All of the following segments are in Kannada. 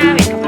ವೆಲ್ಕಮ್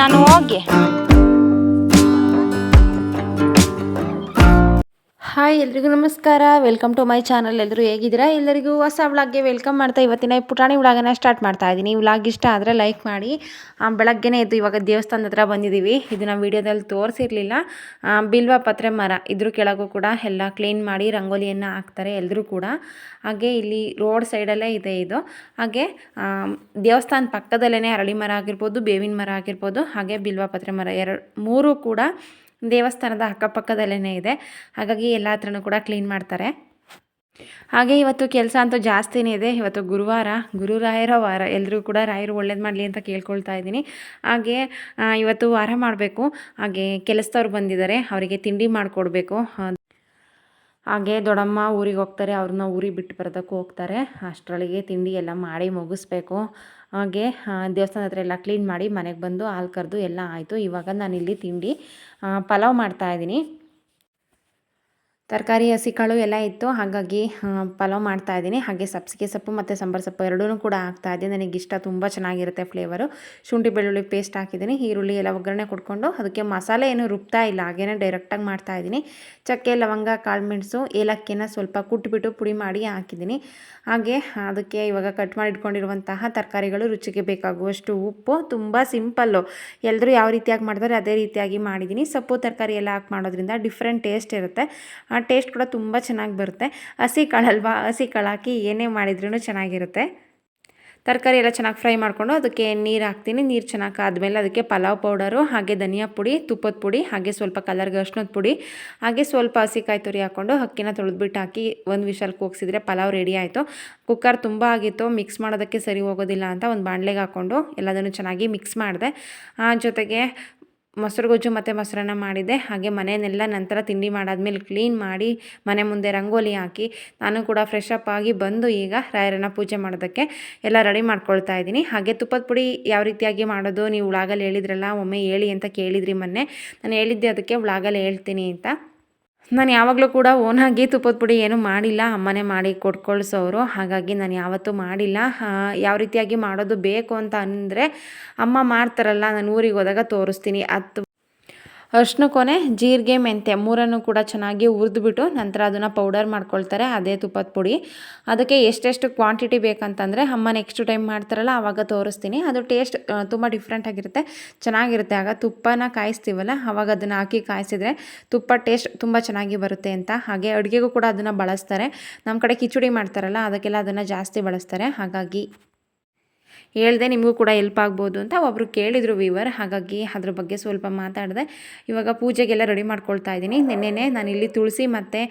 ನಾನು ಹೋಗಿ. ಹಾಯ್, ಎಲ್ರಿಗೂ ನಮಸ್ಕಾರ. ವೆಲ್ಕಮ್ ಟು ಮೈ ಚಾನಲ್ ಎಲ್ಲರೂ ಹೇಗಿದ್ದೀರಾ? ಎಲ್ಲರಿಗೂ ಹೊಸ ವ್ಲಾಗ್ಗೆ ವೆಲ್ಕಮ್ ಮಾಡ್ತಾ ಇವತ್ತಿನ ಪುಟಾಣಿ ವ್ಲಾಗನ್ನ ಸ್ಟಾರ್ಟ್ ಮಾಡ್ತಾ ಇದ್ದೀನಿ ವ್ಲಾಗ್ ಇಷ್ಟ ಆದರೆ ಲೈಕ್ ಮಾಡಿ. ಬೆಳಗ್ಗೆನೇ ಎದ್ದು ಇವಾಗ ದೇವಸ್ಥಾನದ ಹತ್ರ ಬಂದಿದ್ದೀವಿ ಇದು ನಾವು ವಿಡಿಯೋದಲ್ಲಿ ತೋರಿಸಿರಲಿಲ್ಲ. ಬಿಲ್ವ ಪತ್ರೆ ಮರ ಇದ್ರ ಕೆಳಗೂ ಕೂಡ ಎಲ್ಲ ಕ್ಲೀನ್ ಮಾಡಿ ರಂಗೋಲಿಯನ್ನು ಹಾಕ್ತಾರೆ ಎಲ್ಲರೂ ಕೂಡ. ಹಾಗೆ ಇಲ್ಲಿ ರೋಡ್ ಸೈಡಲ್ಲೇ ಇದೆ ಇದು. ಹಾಗೆ ದೇವಸ್ಥಾನ ಪಕ್ಕದಲ್ಲೇ ಅರಳಿ ಮರ ಆಗಿರ್ಬೋದು, ಬೇವಿನ ಮರ ಆಗಿರ್ಬೋದು, ಹಾಗೆ ಬಿಲ್ವ ಪತ್ರೆ ಮರ ಎರಡು, ಮೂರು ಕೂಡ ದೇವಸ್ಥಾನದ ಅಕ್ಕಪಕ್ಕದಲ್ಲೇ ಇದೆ. ಹಾಗಾಗಿ ಎಲ್ಲ ಹತ್ರನೂ ಕೂಡ ಕ್ಲೀನ್ ಮಾಡ್ತಾರೆ. ಹಾಗೆ ಇವತ್ತು ಕೆಲಸ ಅಂತೂ ಜಾಸ್ತಿನೇ ಇದೆ. ಇವತ್ತು ಗುರುವಾರ, ಗುರು ರಾಯರ ವಾರ. ಎಲ್ಲರೂ ಕೂಡ ರಾಯರು ಒಳ್ಳೇದು ಮಾಡಲಿ ಅಂತ ಕೇಳ್ಕೊಳ್ತಾ ಇದ್ದೀನಿ. ಹಾಗೆ ಇವತ್ತು ವಾರ ಮಾಡಬೇಕು. ಹಾಗೆ ಕೆಲಸದವ್ರು ಬಂದಿದ್ದಾರೆ. ಅವರಿಗೆ ತಿಂಡಿ ಮಾಡಿಕೊಡ್ಬೇಕು. ಹಾಗೆ ದೊಡ್ಡಮ್ಮ ಊರಿಗೆ ಹೋಗ್ತಾರೆ. ಅವ್ರನ್ನ ಊರಿಗೆ ಬಿಟ್ಟು ಬರೋದಕ್ಕೂ ಹೋಗ್ತಾರೆ. ಅಷ್ಟರೊಳಗೆ ತಿಂಡಿ ಎಲ್ಲ ಮಾಡಿ ಮುಗಿಸ್ಬೇಕು. ಹಾಗೆ ದೇವಸ್ಥಾನ ಹತ್ರ ಎಲ್ಲ ಕ್ಲೀನ್ ಮಾಡಿ ಮನೆಗೆ ಬಂದು ಹಾಲು ಕರೆದು ಎಲ್ಲ ಆಯಿತು. ಇವಾಗ ನಾನಿಲ್ಲಿ ತಿಂಡಿ ಪಲಾವ್ ಪಲಾವ್ ಮಾಡ್ತಾಯಿದ್ದೀನಿ ತರಕಾರಿ ಹಸಿಕಾಳು ಎಲ್ಲ ಇತ್ತು. ಹಾಗಾಗಿ ಪಲಾವ್ ಮಾಡ್ತಾ ಇದ್ದೀನಿ. ಹಾಗೆ ಸಬ್ಸಿಗೆ ಸೊಪ್ಪು ಮತ್ತು ಸಾಂಬಾರು ಸೊಪ್ಪು ಎರಡೂ ಕೂಡ ಹಾಕ್ತಾ ಇದ್ದೀನಿ. ನನಗೆ ಇಷ್ಟ, ತುಂಬ ಚೆನ್ನಾಗಿರುತ್ತೆ ಫ್ಲೇವರು ಶುಂಠಿ, ಬೆಳ್ಳುಳ್ಳಿ ಪೇಸ್ಟ್ ಹಾಕಿದ್ದೀನಿ. ಈರುಳ್ಳಿ ಎಲ್ಲ ಒಗ್ಗರಣೆ ಕೊಟ್ಕೊಂಡು ಅದಕ್ಕೆ ಮಸಾಲೆ ಏನು ರುಬ್ತಾ ಇಲ್ಲ. ಹಾಗೇನೆ ಡೈರೆಕ್ಟಾಗಿ ಮಾಡ್ತಾ ಇದ್ದೀನಿ. ಚಕ್ಕೆ, ಲವಂಗ, ಕಾಳು ಮೆಣಸು, ಏಲಕ್ಕಿನ ಸ್ವಲ್ಪ ಕುಟ್ಬಿಟ್ಟು ಪುಡಿ ಮಾಡಿ ಹಾಕಿದ್ದೀನಿ. ಹಾಗೆ ಅದಕ್ಕೆ ಇವಾಗ ಕಟ್ ಮಾಡಿ ಇಟ್ಕೊಂಡಿರುವಂತಹ ತರಕಾರಿಗಳು ರುಚಿಗೆ ಬೇಕಾಗುವಷ್ಟು ಉಪ್ಪು. ತುಂಬ ಸಿಂಪಲ್ಲು ಎಲ್ಲರೂ ಯಾವ ರೀತಿಯಾಗಿ ಮಾಡಿದ್ರೆ ಅದೇ ರೀತಿಯಾಗಿ ಮಾಡಿದ್ದೀನಿ. ಸೊಪ್ಪು, ತರಕಾರಿ ಎಲ್ಲ ಹಾಕಿ ಮಾಡೋದ್ರಿಂದ ಡಿಫ್ರೆಂಟ್ ಟೇಸ್ಟ್ ಇರುತ್ತೆ. ಟೇಸ್ಟ್ ಕೂಡ ತುಂಬ ಚೆನ್ನಾಗಿ ಬರುತ್ತೆ. ಹಸಿ ಕಾಳಲ್ವಾ ಹಸಿ ಕಾಳು ಹಾಕಿ ಏನೇ ಮಾಡಿದ್ರೂ ಚೆನ್ನಾಗಿರುತ್ತೆ. ತರಕಾರಿ ಎಲ್ಲ ಚೆನ್ನಾಗಿ ಫ್ರೈ ಮಾಡಿಕೊಂಡು ಅದಕ್ಕೆ ನೀರು ಹಾಕ್ತೀನಿ. ನೀರು ಚೆನ್ನಾಗಿ ಆದಮೇಲೆ ಅದಕ್ಕೆ ಪಲಾವ್ ಪೌಡರು, ಹಾಗೆ ಧನಿಯಾ ಪುಡಿ, ತುಪ್ಪದ ಪುಡಿ, ಹಾಗೆ ಸ್ವಲ್ಪ ಕಲರ್ಗೆ ಅರ್ಶಿನದ ಪುಡಿ, ಹಾಗೆ ಸ್ವಲ್ಪ ಹಸಿಕಾಯಿ ತುರಿ ಹಾಕ್ಕೊಂಡು ಅಕ್ಕಿನ ತೊಳೆದ್ಬಿಟ್ಟು ಹಾಕಿ ಒಂದು ವಿಷಲ್ ಕೂಗಿಸಿದ್ರೆ ಪಲಾವ್ ರೆಡಿ ಆಯಿತು. ಕುಕ್ಕರ್ ತುಂಬ ಆಗಿತ್ತು. ಮಿಕ್ಸ್ ಮಾಡೋದಕ್ಕೆ ಸರಿ ಹೋಗೋದಿಲ್ಲ ಅಂತ ಒಂದು ಬಾಣಲೆಗೆ ಹಾಕ್ಕೊಂಡು ಎಲ್ಲದನ್ನು ಚೆನ್ನಾಗಿ ಮಿಕ್ಸ್ ಮಾಡಿದೆ. ಆ ಜೊತೆಗೆ ಮೊಸರು ಗೊಜ್ಜು ಮತ್ತು ಮೊಸರನ್ನ ಮಾಡಿದ್ದೆ ಹಾಗೆ ಮನೆಯನ್ನೆಲ್ಲ ನಂತರ ತಿಂಡಿ ಮಾಡಾದ್ಮೇಲೆ ಕ್ಲೀನ್ ಮಾಡಿ ಮನೆ ಮುಂದೆ ರಂಗೋಲಿ ಹಾಕಿ ನಾನು ಕೂಡ ಫ್ರೆಶ್ ಅಪ್ ಆಗಿ ಬಂದು ಈಗ ರಾಯರನ್ನ ಪೂಜೆ ಮಾಡೋದಕ್ಕೆ ಎಲ್ಲ ರೆಡಿ ಮಾಡ್ಕೊಳ್ತಾ ಇದ್ದೀನಿ. ಹಾಗೆ ತುಪ್ಪದ ಪುಡಿ ಯಾವ ರೀತಿಯಾಗಿ ಮಾಡೋದು? ನೀವು ಉಳಾಗಲ್ಲಿ ಹೇಳಿದ್ರಲ್ಲ, ಒಮ್ಮೆ ಹೇಳಿ ಅಂತ ಕೇಳಿದ್ರಿ ಮೊನ್ನೆ. ನಾನು ಹೇಳಿದ್ದೆ ಅದಕ್ಕೆ ಉಳಾಗಲ್ಲಿ ಹೇಳ್ತೀನಿ ಅಂತ. ನಾನು ಯಾವಾಗಲೂ ಕೂಡ ಓನಾಗಿ ತುಪ್ಪದ ಪುಡಿ ಏನೂ ಮಾಡಿಲ್ಲ. ಅಮ್ಮನೇ ಮಾಡಿ ಕೊಟ್ಕೊಳ್ಸೋರು ಹಾಗಾಗಿ ನಾನು ಯಾವತ್ತೂ ಮಾಡಿಲ್ಲ. ಯಾವ ರೀತಿಯಾಗಿ ಮಾಡೋದು ಬೇಕು ಅಂತ ಅಂದರೆ ಅಮ್ಮ ಮಾಡ್ತಾರಲ್ಲ, ನಾನು ಊರಿಗೆ ಹೋದಾಗ ತೋರಿಸ್ತೀನಿ. ಅದು ಅರ್ಶಿನ ಕೊನೆ, ಜೀರಿಗೆ ಮೆಂತ್ಯ ಮೂರನ್ನು ಕೂಡ ಚೆನ್ನಾಗಿ ಹುರಿದ್ಬಿಟ್ಟು ನಂತರ ಅದನ್ನು ಪೌಡರ್ ಮಾಡ್ಕೊಳ್ತಾರೆ, ಅದೇ ತುಪ್ಪದ ಪುಡಿ. ಅದಕ್ಕೆ ಎಷ್ಟೆಷ್ಟು ಕ್ವಾಂಟಿಟಿ ಬೇಕಂತಂದರೆ ಅಮ್ಮ ನೆಕ್ಸ್ಟ್ ಟೈಮ್ ಮಾಡ್ತಾರಲ್ಲ ಆವಾಗ ತೋರಿಸ್ತೀನಿ. ಅದು ಟೇಸ್ಟ್ ತುಂಬ ಡಿಫ್ರೆಂಟ್ ಆಗಿರುತ್ತೆ. ಚೆನ್ನಾಗಿರುತ್ತೆ. ಆಗ ತುಪ್ಪನ ಕಾಯಿಸ್ತೀವಲ್ಲ ಆವಾಗ ಅದನ್ನು ಹಾಕಿ ಕಾಯಿಸಿದ್ರೆ ತುಪ್ಪ ಟೇಸ್ಟ್ ತುಂಬ ಚೆನ್ನಾಗಿ ಬರುತ್ತೆ ಅಂತ. ಹಾಗೆ ಅಡುಗೆಗೂ ಕೂಡ ಅದನ್ನು ಬಳಸ್ತಾರೆ. ನಮ್ಮ ಕಡೆ ಕಿಚಡಿ ಮಾಡ್ತಾರಲ್ಲ, ಅದಕ್ಕೆಲ್ಲ ಅದನ್ನು ಜಾಸ್ತಿ ಬಳಸ್ತಾರೆ. ಹಾಗಾಗಿ ಹೇಳ್ದೆ ನಿಮಗೂ ಕೂಡ ಹೆಲ್ಪ್ ಆಗ್ಬೋದು ಅಂತ ಒಬ್ಬರು ಕೇಳಿದರು ವಿವರ್ ಹಾಗಾಗಿ ಅದ್ರ ಬಗ್ಗೆ ಸ್ವಲ್ಪ ಮಾತಾಡಿದೆ. ಇವಾಗ ಪೂಜೆಗೆಲ್ಲ ರೆಡಿ ಮಾಡ್ಕೊಳ್ತಾ ಇದ್ದೀನಿ. ನಿನ್ನೆನೆ ನಾನು ಇಲ್ಲಿ ತುಳಸಿ ಮತ್ತು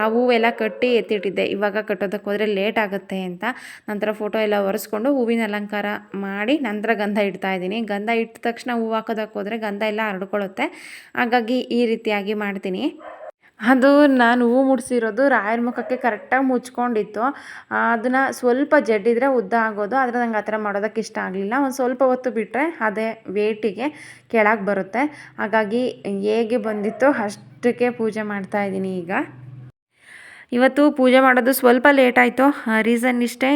ಆ ಹೂವೆಲ್ಲ ಕಟ್ಟಿ ಎತ್ತಿಟ್ಟಿದ್ದೆ. ಇವಾಗ ಕಟ್ಟೋದಕ್ಕೆ ಹೋದರೆ ಲೇಟ್ ಆಗುತ್ತೆ ಅಂತ. ನಂತರ ಫೋಟೋ ಎಲ್ಲ ಒರೆಸ್ಕೊಂಡು ಹೂವಿನ ಅಲಂಕಾರ ಮಾಡಿ ನಂತರ ಗಂಧ ಇಡ್ತಾ ಇದ್ದೀನಿ. ಗಂಧ ಇಟ್ಟ ತಕ್ಷಣ ಹೂವು ಹಾಕೋದಕ್ಕೆ ಹೋದರೆ ಗಂಧ ಎಲ್ಲ ಹರಡ್ಕೊಳ್ಳುತ್ತೆ. ಹಾಗಾಗಿ ಈ ರೀತಿಯಾಗಿ ಮಾಡ್ತೀನಿ. ಅದು ನಾನು ಹೂ ಮುಡಿಸಿರೋದು ರಾಯರ ಮುಖಕ್ಕೆ ಕರೆಕ್ಟಾಗಿ ಮುಚ್ಕೊಂಡಿತ್ತು. ಅದನ್ನು ಸ್ವಲ್ಪ ಜಡ್ಡಿದ್ರೆ ಉದ್ದ ಆಗೋದು, ಆದರೆ ನಂಗೆ ಆ ಥರ ಮಾಡೋದಕ್ಕೆ ಇಷ್ಟ ಆಗಲಿಲ್ಲ. ಒಂದು ಸ್ವಲ್ಪ ಹೊತ್ತು ಬಿಟ್ಟರೆ ಅದೇ ವೇಟಿಗೆ ಕೆಳಗೆ ಬರುತ್ತೆ. ಹಾಗಾಗಿ ಹೇಗೆ ಬಂದಿತ್ತೋ ಅಷ್ಟಕ್ಕೆ ಪೂಜೆ ಮಾಡ್ತಾ ಇದ್ದೀನಿ ಈಗ. ಇವತ್ತು ಪೂಜೆ ಮಾಡೋದು ಸ್ವಲ್ಪ ಲೇಟ್ ಆಯಿತು. ರೀಸನ್ ಇಷ್ಟೇ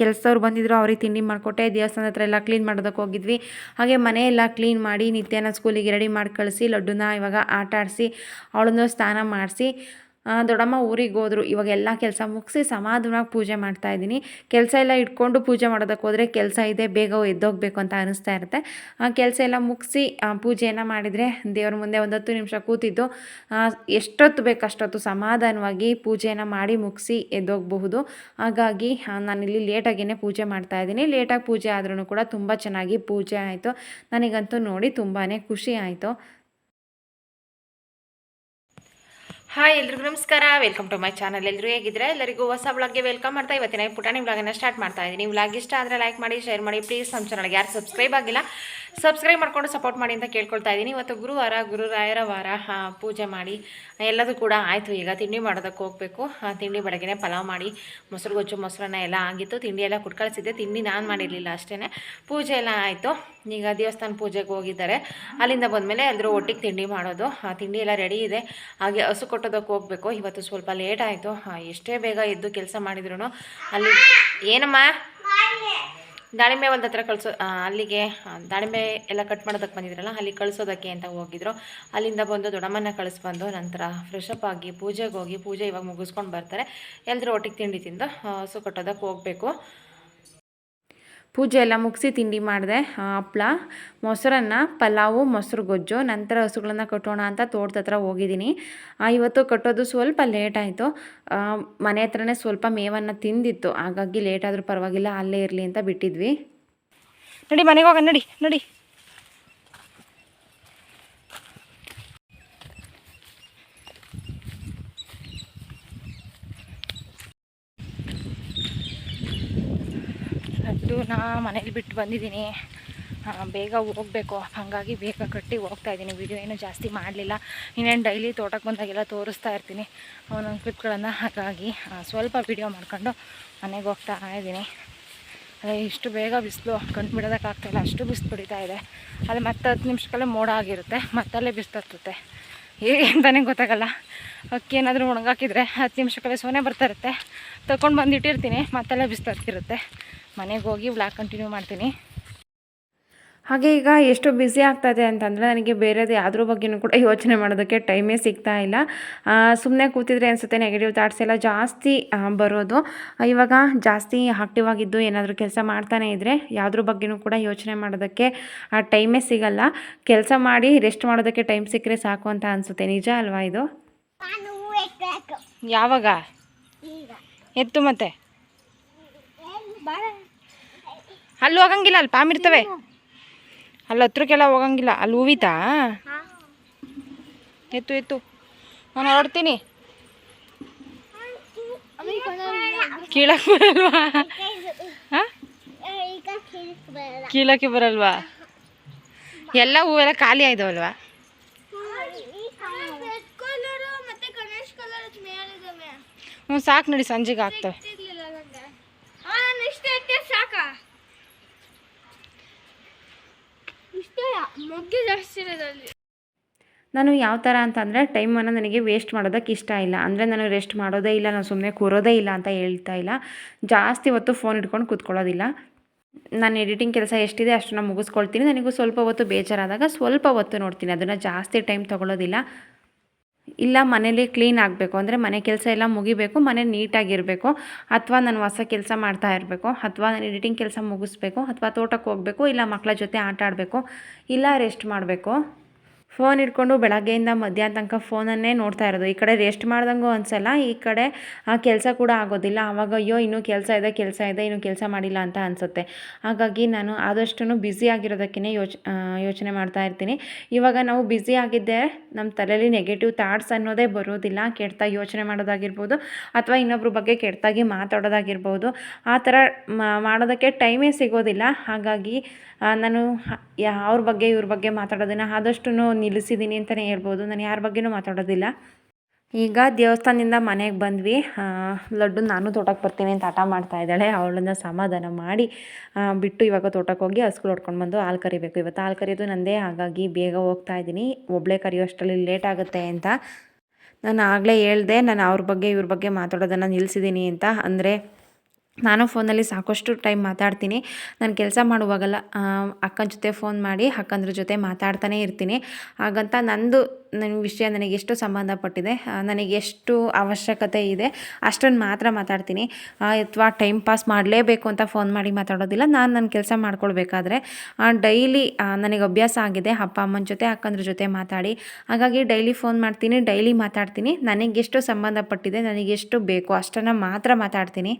ಕೆಲಸದವ್ರು ಬಂದಿದ್ರು, ಅವ್ರಿಗೆ ತಿಂಡಿ ಮಾಡಿಕೊಟ್ಟೆ, ದೇವಸ್ಥಾನದ ಹತ್ರ ಎಲ್ಲ ಕ್ಲೀನ್ ಮಾಡೋದಕ್ಕೆ ಹೋಗಿದ್ವಿ. ಹಾಗೆ ಮನೆಯೆಲ್ಲ ಕ್ಲೀನ್ ಮಾಡಿ ನಿತ್ಯನ ಸ್ಕೂಲಿಗೆ ರೆಡಿ ಮಾಡಿ ಕಳಿಸಿ, ಲಡ್ಡುನ ಇವಾಗ ಆಟ ಆಡಿಸಿ ಅವಳನ್ನು ಸ್ನಾನ ಮಾಡಿಸಿ. ದೊಡ್ಡಮ್ಮ ಊರಿಗೆ ಹೋದ್ರು. ಇವಾಗ ಎಲ್ಲ ಕೆಲಸ ಮುಗಿಸಿ ಸಮಾಧಾನವಾಗಿ ಪೂಜೆ ಮಾಡ್ತಾ ಇದ್ದೀನಿ. ಕೆಲಸ ಎಲ್ಲ ಇಟ್ಕೊಂಡು ಪೂಜೆ ಮಾಡೋದಕ್ಕೆ ಹೋದರೆ ಕೆಲಸ ಇದೆ, ಬೇಗ ಎದ್ದೋಗ್ಬೇಕು ಅಂತ ಅನಿಸ್ತಾ ಇರುತ್ತೆ. ಆ, ಕೆಲಸ ಎಲ್ಲ ಮುಗಿಸಿ ಪೂಜೆಯನ್ನು ಮಾಡಿದರೆ ದೇವ್ರ ಮುಂದೆ ಒಂದು ಹತ್ತು ನಿಮಿಷ ಕೂತಿದ್ದು ಎಷ್ಟೊತ್ತು ಬೇಕು ಅಷ್ಟೊತ್ತು ಸಮಾಧಾನವಾಗಿ ಪೂಜೆಯನ್ನು ಮಾಡಿ ಮುಗಿಸಿ ಎದ್ದೋಗಬಹುದು. ಹಾಗಾಗಿ ನಾನಿಲ್ಲಿ ಲೇಟಾಗಿಯೇ ಪೂಜೆ ಮಾಡ್ತಾ ಇದ್ದೀನಿ. ಲೇಟಾಗಿ ಪೂಜೆ ಆದ್ರೂ ಕೂಡ ತುಂಬ ಚೆನ್ನಾಗಿ ಪೂಜೆ ಆಯಿತು. ನನಗಂತೂ ನೋಡಿ ತುಂಬಾ ಖುಷಿ ಆಯಿತು. ಹಾಯ್ ಎಲ್ರಿಗೂ ನಮಸ್ಕಾರ. ವೆಲ್ಕಮ್ ಟು ಮೈ ಚಾನಲ್ ಎಲ್ಲರೂ ಹೇಗಿದ್ರೆ ಎಲ್ಲರಿಗೂ ಹೊಸ ಬ್ಲಾಗ್ಗೆ ವೆಲ್ಕಮ್ ಮಾಡ್ತಾ ಇವತ್ತಿನ ಪುಟಾಣಿ ವ್ಲಾಗನ್ನು ಸ್ಟಾರ್ಟ್ ಮಾಡ್ತಾ ಇದ್ದೀನಿ. ಬ್ಲಾಗ್ ಇಷ್ಟ ಆದರೆ ಲೈಕ್ ಮಾಡಿ ಶೇರ್ ಮಾಡಿ. ಪ್ಲೀಸ್ ನಮ್ಮ ಚಾನಲ್ಗೆ ಯಾರು ಸಬ್ಸ್ಕ್ರೈಬ್ ಆಗಿಲ್ಲ ಸಬ್ಸ್ಕ್ರೈಬ್ ಮಾಡ್ಕೊಂಡು ಸಪೋರ್ಟ್ ಮಾಡಿ ಅಂತ ಕೇಳ್ಕೊಳ್ತಾ ಇದ್ದೀನಿ. ಇವತ್ತು ಗುರುವಾರ, ಗುರುರಾಯರ ವಾರ. ಪೂಜೆ ಮಾಡಿ. ಎಲ್ಲದೂ ಕೂಡ ಆಯಿತು. ಈಗ ತಿಂಡಿ ಮಾಡೋದಕ್ಕೆ ಹೋಗಬೇಕು. ತಿಂಡಿ ಬೆಳಗ್ಗೆ ಪಲಾವ್ ಮಾಡಿ, ಮೊಸರು ಗೊಜ್ಜು, ಮೊಸರನ್ನ ಎಲ್ಲ ಆಗಿತ್ತು. ತಿಂಡಿ ಎಲ್ಲ ಕುಟ್ಕಳಿಸಿದ್ದೆ. ತಿಂಡಿ ನಾನು ಮಾಡಿರಲಿಲ್ಲ ಅಷ್ಟೇ ಪೂಜೆ ಎಲ್ಲ ಆಯಿತು. ಈಗ ದೇವಸ್ಥಾನ ಪೂಜೆಗೆ ಹೋಗಿದ್ದಾರೆ. ಅಲ್ಲಿಂದ ಬಂದಮೇಲೆ ಎಲ್ಲರೂ ಒಟ್ಟಿಗೆ ತಿಂಡಿ ಮಾಡೋದು. ಆ, ತಿಂಡಿ ಎಲ್ಲ ರೆಡಿ ಇದೆ. ಹಾಗೆ ಹಸು ಕೊಟ್ಟೋದಕ್ಕೆ ಹೋಗಬೇಕು. ಇವತ್ತು ಸ್ವಲ್ಪ ಲೇಟ್ ಆಯಿತು. ಎಷ್ಟೇ ಬೇಗ ಎದ್ದು ಕೆಲಸ ಮಾಡಿದ್ರು ಅಲ್ಲಿ ಏನಮ್ಮ? ದಾಳಿಂಬೆ ಒಂದು ಹತ್ರ ಕಳಿಸೋ ಅಲ್ಲಿಗೆ ದಾಳಿಂಬೆ ಎಲ್ಲ ಕಟ್ ಮಾಡೋದಕ್ಕೆ ಬಂದಿದ್ರಲ್ಲ, ಅಲ್ಲಿ ಕಳಿಸೋದಕ್ಕೆ ಅಂತ ಹೋಗಿದ್ರು. ಅಲ್ಲಿಂದ ಬಂದು ದೊಡ್ಡಮ್ಮನ ಕಳಿಸ್ಬಂದು ನಂತರ ಫ್ರೆಶ್ ಅಪ್ ಆಗಿ ಪೂಜೆಗೆ ಹೋಗಿ ಪೂಜೆ ಇವಾಗ ಮುಗಿಸ್ಕೊಂಡು ಬರ್ತಾರೆ. ಎಲ್ಲರೂ ಒಟ್ಟಿಗೆ ತಿಂಡಿ ತಿಂದು ಸೊ ಕಟ್ಟೋದಕ್ಕೆ ಹೋಗಬೇಕು. ಪೂಜೆ ಎಲ್ಲ ಮುಗಿಸಿ ತಿಂಡಿ ಮಾಡಿದೆ ಹಪ್ಪಳ ಮೊಸರನ್ನ, ಪಲಾವು, ಮೊಸರು ಗೊಜ್ಜು, ನಂತರ ಹಸುಗಳನ್ನು ಕಟ್ಟೋಣ ಅಂತ ತೋಟದ ಹತ್ರ ಹೋಗಿದ್ದೀನಿ. ಇವತ್ತು ಕಟ್ಟೋದು ಸ್ವಲ್ಪ ಲೇಟ್ ಆಯಿತು. ಮನೆ ಹತ್ರನೇ ಸ್ವಲ್ಪ ಮೇವನ್ನು ತಿಂದಿತ್ತು. ಹಾಗಾಗಿ ಲೇಟ್ ಆದರೂ ಪರವಾಗಿಲ್ಲ, ಅಲ್ಲೇ ಇರಲಿ ಅಂತ ಬಿಟ್ಟಿದ್ವಿ. ನಡಿ ಮನೆಗೆ ಹೋಗೋಣ ನಡಿ ನಡಿ. ಅದು ನಾ ಮನೇಲಿ ಬಿಟ್ಟು ಬಂದಿದ್ದೀನಿ. ಬೇಗ ಹೋಗಬೇಕು. ಹಾಗಾಗಿ ಬೇಗ ಕಟ್ಟಿ ಹೋಗ್ತಾ ಇದ್ದೀನಿ. ವಿಡಿಯೋ ಏನು ಜಾಸ್ತಿ ಮಾಡಲಿಲ್ಲ. ಇನ್ನೇನು ಡೈಲಿ ತೋಟಕ್ಕೆ ಬಂದಾಗೆಲ್ಲ ತೋರಿಸ್ತಾ ಇರ್ತೀನಿ. ಒಂದೊಂದು ಕ್ಲಿಪ್ಗಳನ್ನು ಹಾಗಾಗಿ ಸ್ವಲ್ಪ ವಿಡಿಯೋ ಮಾಡ್ಕೊಂಡು ಮನೆಗೆ ಹೋಗ್ತಾ ಇದ್ದೀನಿ. ಅದೇ ಇಷ್ಟು ಬೇಗ ಬಿಸಿಲು ಕಣ್ಣು ಬಿಡೋದಕ್ಕಾಗ್ತಾಯಿಲ್ಲ ಅಷ್ಟು ಬಿಸಿ ಬಿಡಿತಾ ಇದೆ. ಅಲ್ಲಿ ಮತ್ತೆ ಹತ್ತು ನಿಮಿಷಕ್ಕಲ್ಲೇ ಮೋಡ ಆಗಿರುತ್ತೆ. ಮತ್ತಲ್ಲೇ ಬಿಸಿಲು ಹತ್ತುತ್ತೆ ಹೇಗೆ ಅಂತಲೇ ಗೊತ್ತಾಗಲ್ಲ. ಅಕ್ಕಿ ಏನಾದರೂ ಒಣಗಾಕಿದ್ರೆ ಹತ್ತು ನಿಮಿಷಕ್ಕಲ್ಲೇ ಸೋನೆ ಬರ್ತಾ ಇರುತ್ತೆ. ತಗೊಂಡು ಬಂದಿಟ್ಟಿರ್ತೀನಿ. ಮತ್ತಲ್ಲೇ ಬಿಸಿಲು ಹತ್ತಿರುತ್ತೆ ಮನೆಗೆ ಹೋಗಿ ಬ್ಲಾಗ್ ಕಂಟಿನ್ಯೂ ಮಾಡ್ತೀನಿ. ಹಾಗೆ ಈಗ ಎಷ್ಟು ಬ್ಯುಸಿ ಆಗ್ತಾಯಿದೆ ಅಂತಂದರೆ ನನಗೆ ಬೇರೆದು ಯಾವುದ್ರ ಬಗ್ಗೆನೂ ಕೂಡ ಯೋಚನೆ ಮಾಡೋದಕ್ಕೆ ಟೈಮೇ ಸಿಗ್ತಾ ಇಲ್ಲ. ಸುಮ್ಮನೆ ಕೂತಿದ್ರೆ ಅನಿಸುತ್ತೆ ನೆಗೆಟಿವ್ ಥಾಟ್ಸ್ ಎಲ್ಲ ಜಾಸ್ತಿ ಬರೋದು. ಇವಾಗ ಜಾಸ್ತಿ ಆಕ್ಟಿವ್ ಆಗಿದ್ದು ಏನಾದರೂ ಕೆಲಸ ಮಾಡ್ತಾನೆ ಇದ್ದರೆ ಯಾವುದ್ರ ಬಗ್ಗೆನೂ ಕೂಡ ಯೋಚನೆ ಮಾಡೋದಕ್ಕೆ ಟೈಮೇ ಸಿಗಲ್ಲ. ಕೆಲಸ ಮಾಡಿ ರೆಸ್ಟ್ ಮಾಡೋದಕ್ಕೆ ಟೈಮ್ ಸಿಕ್ಕರೆ ಸಾಕು ಅಂತ ಅನಿಸುತ್ತೆ. ನಿಜ ಅಲ್ವಾ ಇದು? ಯಾವಾಗ? ಎತ್ತು ಮತ್ತೆ? ಅಲ್ಲಿ ಹೋಗಂಗಿಲ್ಲ ಅಲ್ಲಿ ಪಾಮ್ ಇರ್ತವೆ. ಅಲ್ಲಿ ಹತ್ರಕ್ಕೆಲ್ಲ ಹೋಗಂಗಿಲ್ಲ ಅಲ್ಲಿ ಹೂವಿತಾ? ಎತ್ತು ಎತ್ತು. ನಾನು ಹೊರಡ್ತೀನಿ. ಕೀಳಕ್ಕೆ ಬರಲ್ವಾ? ಹಾ? ಕೀಳಕ್ಕೆ ಬರಲ್ವಾ? ಎಲ್ಲ ಹೂವೆಲ್ಲ ಖಾಲಿ ಆಯ್ದವಲ್ವಾ? ಹ್ಞೂ ಸಾಕು ನೋಡಿ ಸಂಜೆಗೆ ಆಗ್ತವೆ. ಮೊಗ್ಗೆ ನಾನು ಯಾವ ಥರ ಅಂತಂದರೆ ಟೈಮನ್ನು ನನಗೆ ವೇಸ್ಟ್ ಮಾಡೋದಕ್ಕೆ ಇಷ್ಟ ಇಲ್ಲ. ಅಂದರೆ ನಾನು ರೆಸ್ಟ್ ಮಾಡೋದೇ ಇಲ್ಲ, ನಾನು ಸುಮ್ಮನೆ ಕೂರೋದೇ ಇಲ್ಲ ಅಂತ ಹೇಳ್ತಾ ಇಲ್ಲ. ಜಾಸ್ತಿ ಹೊತ್ತು ಫೋನ್ ಇಟ್ಕೊಂಡು ಕೂತ್ಕೊಳ್ಳೋದಿಲ್ಲ. ನಾನು ಎಡಿಟಿಂಗ್ ಕೆಲಸ ಎಷ್ಟಿದೆ ಅಷ್ಟನ್ನು ಮುಗಿಸ್ಕೊಳ್ತೀನಿ. ನನಗೂ ಸ್ವಲ್ಪ ಹೊತ್ತು ಬೇಜಾರಾದಾಗ ಸ್ವಲ್ಪ ಹೊತ್ತು ನೋಡ್ತೀನಿ. ಅದನ್ನು ಜಾಸ್ತಿ ಟೈಮ್ ತೊಗೊಳ್ಳೋದಿಲ್ಲ. ಇಲ್ಲ ಮನೇಲಿ ಕ್ಲೀನ್ ಆಗಬೇಕು. ಅಂದರೆ ಮನೆ ಕೆಲಸ ಎಲ್ಲ ಮುಗಿಬೇಕು, ಮನೆ ನೀಟಾಗಿರಬೇಕು, ಅಥವಾ ನಾನು ಹೊಸ ಕೆಲಸ ಮಾಡ್ತಾ ಇರಬೇಕು, ಅಥವಾ ನಾನು ಎಡಿಟಿಂಗ್ ಕೆಲಸ ಮುಗಿಸ್ಬೇಕು, ಅಥವಾ ತೋಟಕ್ಕೆ ಹೋಗಬೇಕು, ಇಲ್ಲ ಮಕ್ಕಳ ಜೊತೆ ಆಟ ಆಡಬೇಕು, ಇಲ್ಲ ರೆಸ್ಟ್ ಮಾಡಬೇಕು. ಫೋನ್ ಇಟ್ಕೊಂಡು ಬೆಳಗ್ಗೆಯಿಂದ ಮಧ್ಯಾಹ್ನ ತನಕ ಫೋನನ್ನೇ ನೋಡ್ತಾ ಇರೋದು. ಈ ಕಡೆ ರೆಸ್ಟ್ ಮಾಡ್ದಂಗು ಅನ್ಸಲ್ಲ, ಈ ಕಡೆ, ಆ, ಕೆಲಸ ಕೂಡ ಆಗೋದಿಲ್ಲ. ಆವಾಗ ಅಯ್ಯೋ, ಇನ್ನೂ ಕೆಲಸ ಇದೆ ಕೆಲಸ ಇದೆ, ಇನ್ನೂ ಕೆಲಸ ಮಾಡಿಲ್ಲ ಅಂತ ಅನಿಸುತ್ತೆ. ಹಾಗಾಗಿ ನಾನು ಆದಷ್ಟು ಬ್ಯುಸಿ ಆಗಿರೋದಕ್ಕೇ ಯೋಚ ಯೋಚನೆ ಮಾಡ್ತಾ ಇರ್ತೀನಿ. ಇವಾಗ ನಾವು ಬ್ಯುಸಿ ಆಗಿದ್ದೆ ನಮ್ಮ ತಲೆಯಲ್ಲಿ ನೆಗೆಟಿವ್ ಥಾಟ್ಸ್ ಅನ್ನೋದೇ ಬರೋದಿಲ್ಲ. ಕೆಟ್ಟಾಗಿ ಯೋಚನೆ ಮಾಡೋದಾಗಿರ್ಬೋದು ಅಥವಾ ಇನ್ನೊಬ್ರ ಬಗ್ಗೆ ಕೆಟ್ಟಾಗಿ ಮಾತಾಡೋದಾಗಿರ್ಬೋದು. ಆ ಥರ ಮಾಡೋದಕ್ಕೆ ಟೈಮೇ ಸಿಗೋದಿಲ್ಲ. ಹಾಗಾಗಿ ನಾನು ಅವ್ರ ಬಗ್ಗೆ, ಇವ್ರ ಬಗ್ಗೆ ಮಾತಾಡೋದನ್ನು ಆದಷ್ಟು ನಿಲ್ಲಿಸಿದ್ದೀನಿ ಅಂತಲೇ ಹೇಳ್ಬೋದು. ನಾನು ಯಾರ ಬಗ್ಗೆನೂ ಮಾತಾಡೋದಿಲ್ಲ. ಈಗ ದೇವಸ್ಥಾನದಿಂದ ಮನೆಗೆ ಬಂದ್ವಿ. ಲಡ್ಡು ನಾನು ತೋಟಕ್ಕೆ ಬರ್ತೀನಿ ಅಂತ ಹಠ ಮಾಡ್ತಾ ಇದ್ದಾಳೆ. ಅವಳನ್ನ ಸಮಾಧಾನ ಮಾಡಿ ಬಿಟ್ಟು ಇವಾಗ ತೋಟಕ್ಕೆ ಹೋಗಿ ಹಸ್ಗಳು ಹೊಡ್ಕೊಂಡು ಬಂದು ಹಾಲು ಕರಿಬೇಕು. ಇವತ್ತು ಹಾಲು ಕರಿಯೋದು ನಂದೇ ಹಾಗಾಗಿ ಬೇಗ ಹೋಗ್ತಾ ಇದ್ದೀನಿ. ಒಬ್ಬಳೇ ಕರಿಯೋ ಅಷ್ಟರಲ್ಲಿ ಲೇಟ್ ಆಗುತ್ತೆ ಅಂತ ನಾನು ಆಗಲೇ ಹೇಳ್ದೆ. ನಾನು ಅವ್ರ ಬಗ್ಗೆ, ಇವ್ರ ಬಗ್ಗೆ ಮಾತಾಡೋದನ್ನು ನಿಲ್ಲಿಸಿದ್ದೀನಿ ಅಂತ. ಅಂದರೆ ನಾನು ಫೋನಲ್ಲಿ ಸಾಕಷ್ಟು ಟೈಮ್ ಮಾತಾಡ್ತೀನಿ. ನಾನು ಕೆಲಸ ಮಾಡುವಾಗಲ್ಲ ಅಕ್ಕನ ಜೊತೆ ಫೋನ್ ಮಾಡಿ ಅಕ್ಕಂದ್ರ ಜೊತೆ ಮಾತಾಡ್ತಾನೆ ಇರ್ತೀನಿ. ಹಾಗಂತ ನಂದು ನನ್ನ ವಿಷಯ ನನಗೆ ಎಷ್ಟು ಸಂಬಂಧಪಟ್ಟಿದೆ ನನಗೆ ಎಷ್ಟು ಅವಶ್ಯಕತೆ ಇದೆ ಅಷ್ಟನ್ನು ಮಾತ್ರ ಮಾತಾಡ್ತೀನಿ. ಅಥವಾ ಟೈಮ್ ಪಾಸ್ ಮಾಡಲೇಬೇಕು ಅಂತ ಫೋನ್ ಮಾಡಿ ಮಾತಾಡೋದಿಲ್ಲ, ನಾನು ನನ್ನ ಕೆಲಸ ಮಾಡ್ಕೊಳ್ಬೇಕಾದ್ರೆ ಡೈಲಿ ನನಗೆ ಅಭ್ಯಾಸ ಆಗಿದೆ, ಅಪ್ಪ ಅಮ್ಮನ ಜೊತೆ, ಅಕ್ಕಂದ್ರ ಜೊತೆ ಮಾತಾಡಿ. ಹಾಗಾಗಿ ಡೈಲಿ ಫೋನ್ ಮಾಡ್ತೀನಿ, ಡೈಲಿ ಮಾತಾಡ್ತೀನಿ. ನನಗೆಷ್ಟು ಸಂಬಂಧಪಟ್ಟಿದೆ ನನಗೆಷ್ಟು ಬೇಕು ಅಷ್ಟನ್ನು ಮಾತ್ರ ಮಾತಾಡ್ತೀನಿ.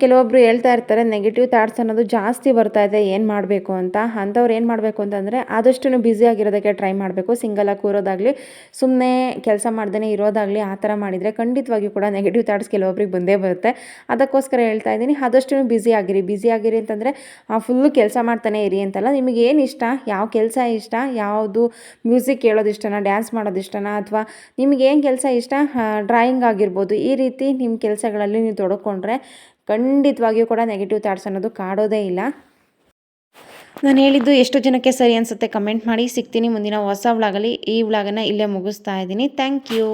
ಕೆಲವೊಬ್ರು ಹೇಳ್ತಾ ಇರ್ತಾರೆ ನೆಗೆಟಿವ್ ಥಾಟ್ಸ್ ಅನ್ನೋದು ಜಾಸ್ತಿ ಬರ್ತಾ ಇದೆ, ಏನು ಮಾಡಬೇಕು ಅಂತ. ಅಂಥವ್ರು ಏನು ಮಾಡಬೇಕು ಅಂತಂದರೆ ಆದಷ್ಟು ಬ್ಯುಸಿ ಆಗಿರೋದಕ್ಕೆ ಟ್ರೈ ಮಾಡಬೇಕು. ಸಿಂಗಲಾಗಿ ಕೂರೋದಾಗಲಿ ಸುಮ್ಮನೆ ಕೆಲಸ ಮಾಡ್ದೇ ಇರೋದಾಗಲಿ, ಆ ಥರ ಮಾಡಿದರೆ ಖಂಡಿತವಾಗಿಯೂ ಕೂಡ ನೆಗೆಟಿವ್ ಥಾಟ್ಸ್ ಕೆಲವೊಬ್ರಿಗೆ ಬಂದೇ ಬರುತ್ತೆ. ಅದಕ್ಕೋಸ್ಕರ ಹೇಳ್ತಾ ಇದ್ದೀನಿ ಆದಷ್ಟು ಬ್ಯುಸಿ ಆಗಿರಿ. ಬ್ಯುಸಿ ಆಗಿರಿ ಅಂತಂದರೆ ಫುಲ್ಲು ಕೆಲಸ ಮಾಡ್ತಾನೆ ಇರಿ ಅಂತಲ್ಲ, ನಿಮಗೆ ಏನು ಇಷ್ಟ? ಯಾವ ಕೆಲಸ ಇಷ್ಟ? ಯಾವುದು ಮ್ಯೂಸಿಕ್ ಕೇಳೋದು ಇಷ್ಟನಾ? ಡ್ಯಾನ್ಸ್ ಮಾಡೋದು ಇಷ್ಟನಾ? ಅಥವಾ ನಿಮಗೆ ಕೆಲಸ ಇಷ್ಟ? ಡ್ರಾಯಿಂಗ್ ಆಗಿರ್ಬೋದು. ಈ ರೀತಿ ನಿಮ್ಮ ಕೆಲಸಗಳಲ್ಲಿ ನೀವು ತೊಡಕೊಂಡ್ರೆ ಖಂಡಿತವಾಗಿಯೂ ಕೂಡ ನೆಗೆಟಿವ್ ಥಾಟ್ಸ್ ಅನ್ನೋದು ಕಾಡೋದೇ ಇಲ್ಲ. ನಾನು ಹೇಳಿದ್ದು ಎಷ್ಟು ಜನಕ್ಕೆ ಸರಿ ಅನಿಸುತ್ತೆ ಕಮೆಂಟ್ ಮಾಡಿ. ಸಿಗ್ತೀನಿ ಮುಂದಿನ ಹೊಸ ವ್ಲಾಗಲ್ಲಿ ಈ ವ್ಲಾಗನ್ನು ಇಲ್ಲೇ ಮುಗಿಸ್ತಾ ಇದ್ದೀನಿ. Thank you